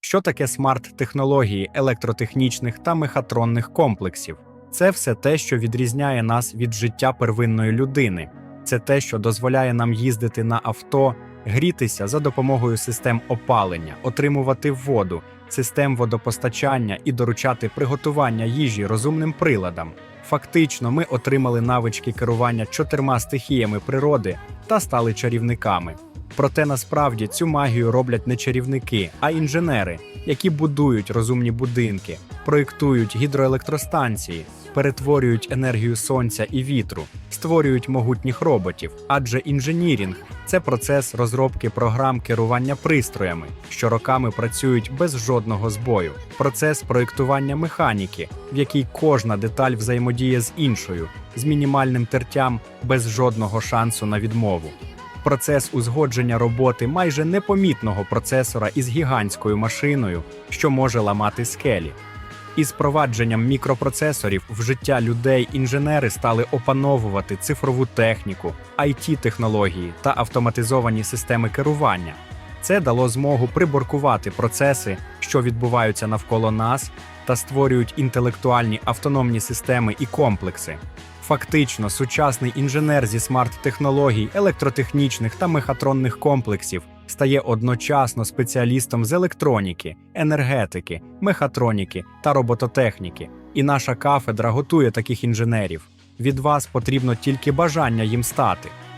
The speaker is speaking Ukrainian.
Що таке смарт-технології електротехнічних та мехатронних комплексів? Це все те, що відрізняє нас від життя первинної людини. Це те, що дозволяє нам їздити на авто, грітися за допомогою систем опалення, отримувати воду, систем водопостачання і доручати приготування їжі розумним приладам. Фактично, ми отримали навички керування чотирма стихіями природи та стали чарівниками. Проте насправді цю магію роблять не чарівники, а інженери, які будують розумні будинки, проєктують гідроелектростанції, перетворюють енергію сонця і вітру, створюють могутніх роботів. Адже інженірінг це процес розробки програм керування пристроями, що роками працюють без жодного збою, процес проєктування механіки, в якій кожна деталь взаємодіє з іншою, з мінімальним тертям без жодного шансу на відмову. Процес узгодження роботи майже непомітного процесора із гігантською машиною, що може ламати скелі. Із провадженням мікропроцесорів в життя людей інженери стали опановувати цифрову техніку, it технології та автоматизовані системи керування. Це дало змогу приборкувати процеси, що відбуваються навколо нас, та створюють інтелектуальні автономні системи і комплекси. Фактично, сучасний інженер зі смарт-технологій, електротехнічних та мехатронних комплексів стає одночасно спеціалістом з електроніки, енергетики, мехатроніки та робототехніки. І наша кафедра готує таких інженерів. Від вас потрібно тільки бажання їм стати.